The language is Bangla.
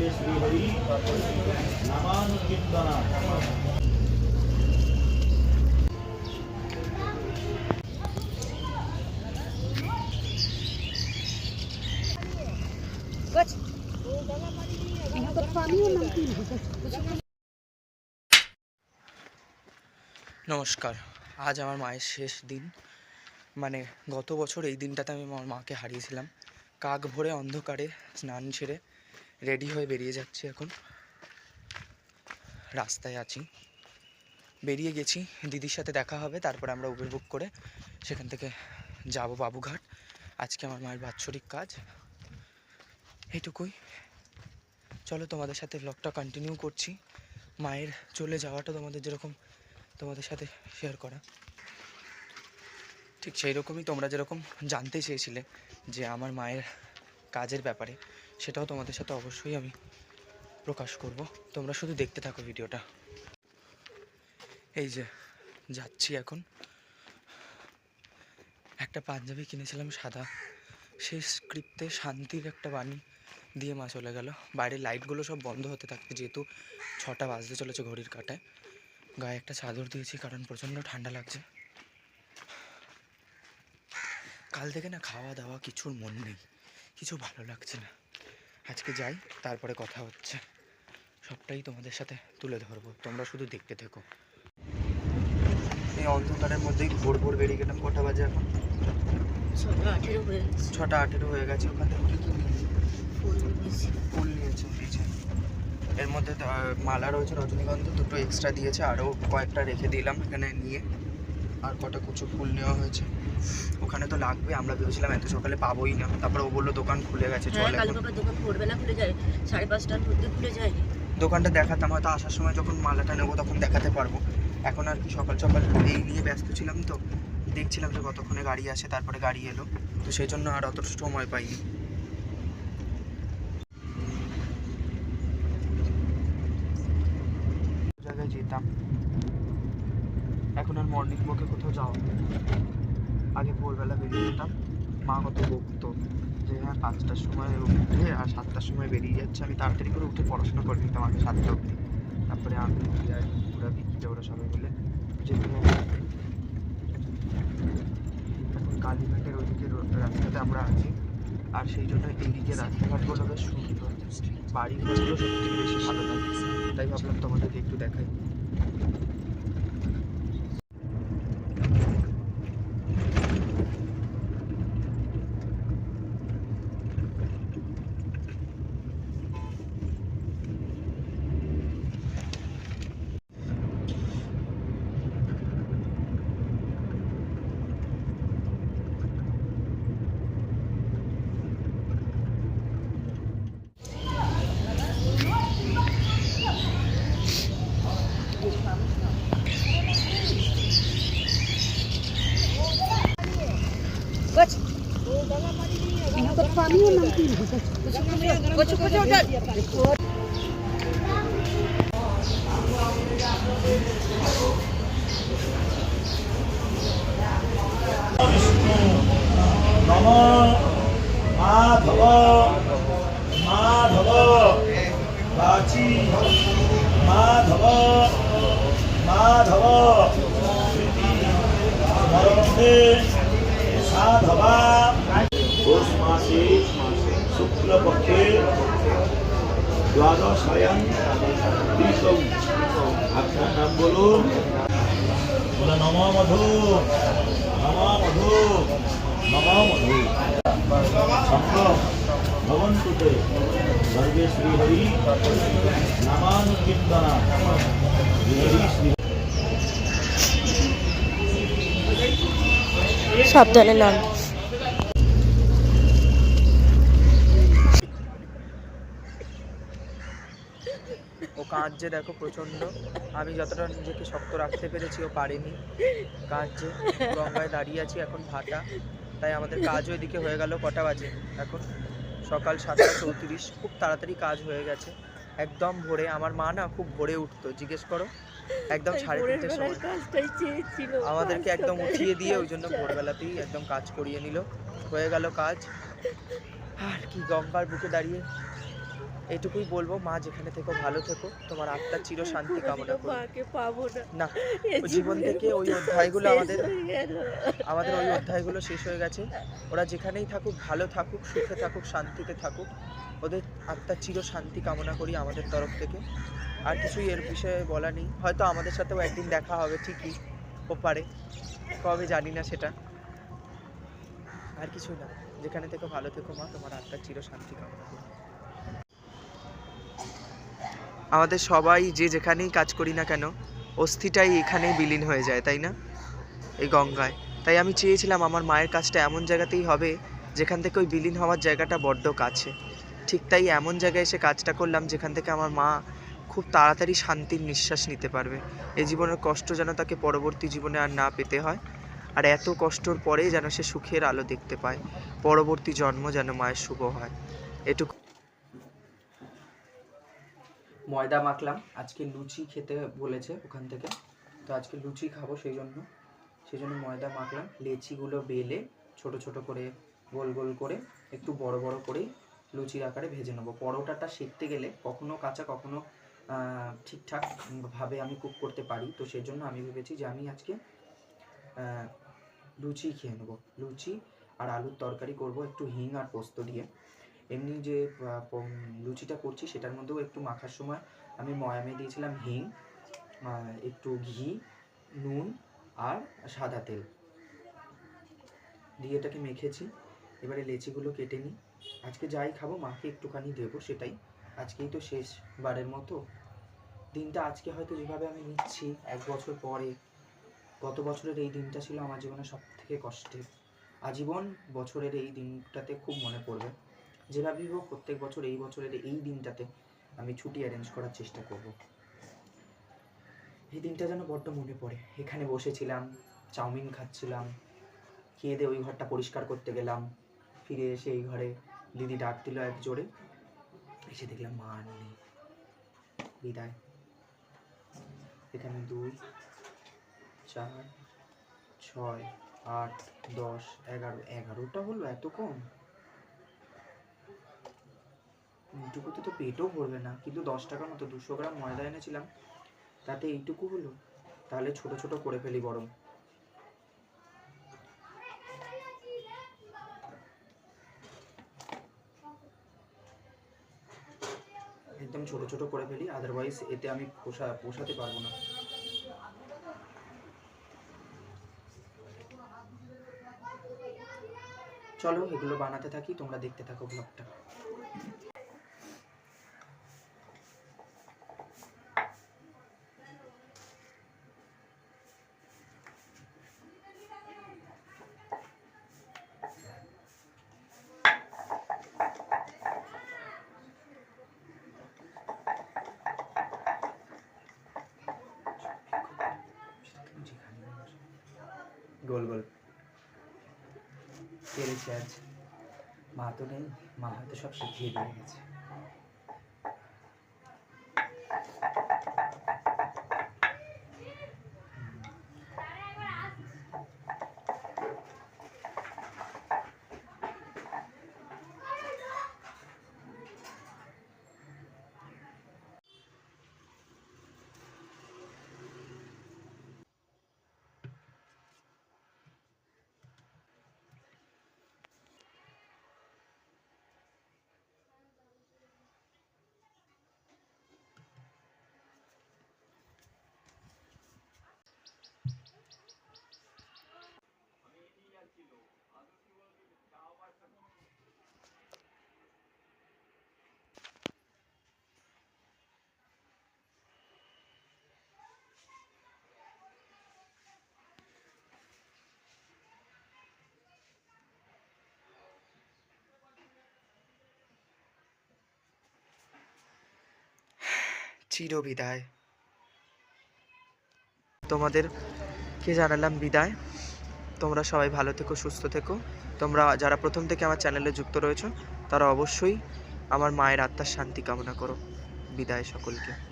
নমস্কার, আজ আমার মায়ের শেষ দিন। মানে গত বছর এই দিনটাতে আমি আমার মাকে হারিয়েছিলাম। কাক ভরে অন্ধকারে স্নান সেরে রেডি হয়ে বেরিয়ে যাচ্ছি এখন। রাস্তায় আছি। বেরিয়ে গেছি, দিদির সাথে দেখা হবে, তারপরে আমরা উবের বুক করে সেখান থেকে যাব বাবুঘাট। আজকে আমার মায়ের বাৎসরিক কাজ। এইটুকুই চলো তোমাদের সাথে ব্লগটা কন্টিনিউ করছি। মায়ের চলে যাওয়াটা তোমাদের যেরকম তোমাদের সাথে শেয়ার করা। ঠিক সেই রকমই তোমরা যেরকম জানতে চেয়েছিলে যে আমার মায়ের কাজের ব্যাপারে, সেটাও তোমাদের সাথে অবশ্যই আমি প্রকাশ করব। তোমরা শুধু দেখতে থাকো ভিডিওটা। এই যে, যাচ্ছি এখন। একটা পাঞ্জাবি কিনেছিলাম সাদা। সেই স্ক্রিপ্টে শান্তির একটা বাণী দিয়ে মা চলে গেল। বাইরের লাইটগুলো সব বন্ধ হতে থাকবে যেহেতু ছটা বাজতে চলেছে ঘড়ির কাঁটায়। গায়ে একটা চাদর দিয়েছি, কারণ প্রচণ্ড ঠান্ডা লাগছে। কাল থেকে না খাওয়া দাওয়া কিছুর মন নেই। কিছু ভালো লাগছে না। আজকে যাই তারপরে কথা হচ্ছে। সবটাই তোমাদের সাথে তুলে ধরবো। তোমরা শুধু দেখতে থেকো। এই অন্ধকারের মধ্যেই ভোর ভোর বেরিয়ে গেলাম কটা বাজে এখন? ছটা আঠেরো হয়ে গেছে। ওখান থেকে। কী কী নিয়েছি? ফুল নিয়েছি। নিয়েছে এর মধ্যে মালা রয়েছে রজনীগন্ধা দুটো এক্সট্রা দিয়েছে। আরও কয়েকটা রেখে দিলাম এখানে নিয়ে। আর কটা কুচো ফুল নেওয়া হয়েছে। ওখানে তো লাগবে আমরা ভেবেছিলাম এত সকালে পাবোই না। তারপরে ও বলল দোকান খুলে গেছে হ্যাঁ চল কাল দোকান ভোরবেলা খুলে যায়। সাড়ে পাঁচটার মধ্যে খুলে যায়। দোকানটা দেখাতাম হয়তো আসার সময় যখন মালাটা নেব তখন দেখাতে পারব। এখন আর কি সকাল সকাল এই নিয়ে ব্যস্ত ছিলাম তো। দেখছিলাম যে কতক্ষণে গাড়ি আসে তারপরে গাড়ি এলো। তো সেই জন্য আর অত সময় পাইনি। জায়গায় যেতাম। মর্নিং ওয়াকে কোথাও যাওয়া। আগে ভোরবেলা বেরিয়ে যেতাম। মা কত বকতো যে হ্যাঁ পাঁচটার সময় উঠে আর সাতটার সময় বেরিয়ে যাচ্ছে। আমি তাড়াতাড়ি করে উঠে পড়াশোনা করে নিতাম আগে সাতটা অবধি। তারপরে আমি আর ওরা বিক্রি ওরা সবাই মিলে যেতে এখন কালীঘাটের ওইদিকে রাস্তাতে আমরা আছি। আর সেই জন্য এইদিকে রাস্তাঘাটগুলো বেশ সুন্দর। বাড়িঘরগুলো থেকে বেশি ভালো লাগে। তাই ভাবলাম তোমাদেরকে একটু দেখাই। कुछ पानी और नमकीन कुछ कुछ कुछ माधव माधव माधव माधव वरदे সাধবা পৌষ মাসে শুক্লপক্ষে দ্বাদশায়ন আপনার নাম বলুন বলে নম মধু নম মধু নম মধু সঙ্গম ভবন্তুতে সর্বে শ্রীহরি নামানুকীর্তনা শ্রী সাবধানে নাম। ও কাঁদছে দেখো প্রচণ্ড। আমি যতটা নিজেকে শক্ত রাখতে পেরেছি, ও পারেনি কাঁদছে। গঙ্গায় দাঁড়িয়ে আছি এখন ভাটা। তাই আমাদের কাজও এদিকে হয়ে গেল কটা বাজে। এখন সকাল সাতটা চৌত্রিশ। খুব তাড়াতাড়ি কাজ হয়ে গেছে। একদম ভোরে। আমার মা না খুব ভোরে উঠতো। জিজ্ঞেস করো। একদম সাড়ে তিনটের সময়। আমাদেরকে একদম উঠিয়ে দিয়ে ওই জন্য ভোরবেলাতেই একদম কাজ করিয়ে নিল। হয়ে গেল কাজ। আর কি গঙ্গার বুকে দাঁড়িয়ে এইটুকুই বলব মা যেখানে থেকো ভালো থেকো। তোমার আত্মার চির শান্তি কামনা করি। মাকে পাবো না। জীবন থেকে ওই অধ্যায়গুলো আমাদের আমাদের ওই অধ্যায়গুলো শেষ হয়ে গেছে। ওরা যেখানেই থাকুক ভালো থাকুক সুখে থাকুক শান্তিতে থাকুক ওদের আত্মার চির শান্তি কামনা করি আমাদের তরফ থেকে। আর কিছুই এর বিষয়ে বলা নেই। হয়তো আমাদের সাথেও একদিন দেখা হবে ঠিকই ও পারে। কবে জানি না সেটা। আর কিছু না। যেখানে থেকে ভালো থেকো মা। তোমার আত্মার চির শান্তি কামনা করি। আমাদের সবাই যে যেখানেই কাজ করি না কেন, অস্থিটাই এখানেই বিলীন হয়ে যায়, তাই না? এই গঙ্গায়। তাই আমি চেয়েছিলাম আমার মায়ের কাজটা এমন জায়গাতেই হবে, যেখান থেকে ওই বিলীন হওয়ার জায়গাটা বড্ড কাছে। ঠিক তাই এমন জায়গায় এসে কাজটা করলাম, যেখান থেকে আমার মা খুব তাড়াতাড়ি শান্তির নিঃশ্বাস নিতে পারবে। এই জীবনের কষ্ট যেন তাকে পরবর্তী জীবনে আর না পেতে হয়, আর এত কষ্টর পরে যেন সে সুখের আলো দেখতে পায়। পরবর্তী জন্ম যেন মায়ের শুভ হয়। এটুকু ময়দা মাখলাম। আজকে লুচি খেতে বলেছে ওখান থেকে। তো আজকে লুচি খাব সেই জন্য। সেই জন্য ময়দা মাখলাম। লেচিগুলো বেলে ছোট ছোট করে গোল গোল করে একটু বড় বড় করেই লুচির আকারে ভেজে নেব। পরোটাটা সেঁকতে গেলে কখনো কাঁচা কখনো আহ, ঠিকঠাক ভাবে আমি কুক করতে পারি। তো সেই জন্য আমি ভেবেছি যে আমি আজকে লুচি খেয়ে নেব। লুচি আর আলুর তরকারি করব একটু হিং আর পোস্ত দিয়ে। এমনি যে লুচিটা করছি সেটার মধ্যেও একটু মাখার সময় আমি ময়ামে দিয়েছিলাম হিং একটু ঘি, নুন আর সাদা তেল। দিয়ে এটাকে মেখেছি। এবারে লেচিগুলো কেটে নিই। আজকে যাই খাব, মাকে একটুখানি দেবো সেটাই। আজকেই তো শেষ বারের মতো। দিনটা আজকে হয়তো যেভাবে আমি নিচ্ছি, এক বছর পরে। গত বছরের এই দিনটা ছিল আমার জীবনে সব থেকে কষ্টের। আজীবন বছরের এই দিনটাতে খুব মনে পড়বে। যেভাবেই হোক, প্রত্যেক বছর এই বছরের এই দিনটাতে আমি ছুটি অ্যারেঞ্জ করার চেষ্টা করব। এই দিনটা যেন বড্ড মনে পড়ে। এখানে বসেছিলাম, চাউমিন খাচ্ছিলাম, খেয়ে দিয়ে ওই ঘরটা পরিষ্কার করতে গেলাম। ফিরে এসে এই ঘরে দিদি ডাক দিল এক জোরে। এসে দেখলাম মা নেই বিদায়। এখানে দুই, চার, ছয়, আট, দশ, এগারো। এগারোটা হলো এত কম? এইটুকুতে তো পেটও ভরবে না, কিন্তু দশ টাকার মতো দুশো গ্রাম ময়দা এনেছিলাম, তাতে এইটুকু হলো, তাহলে ছোট ছোট করে ফেলি বরং একদম ছোট ছোট করে ফেলি আদারওয়াইজ এতে আমি পোষা, পোষাতে পারব না। চলো এগুলো বানাতে থাকি, তোমরা দেখতে থাকো ব্লগটা গোল গোল। পেরেছে আজ মা তো নেই মা হয়তো সব শিখিয়ে দিয়ে গেছে চির বিদায় তোমাদের কে জানালাম বিদায়? তোমরা সবাই ভালো থেকো, সুস্থ থেকো। তোমরা যারা প্রথম থেকে আমার চ্যানেলে যুক্ত রয়েছো, তারা অবশ্যই আমার মায়ের আত্মার শান্তি কামনা করো। বিদায় সকলকে।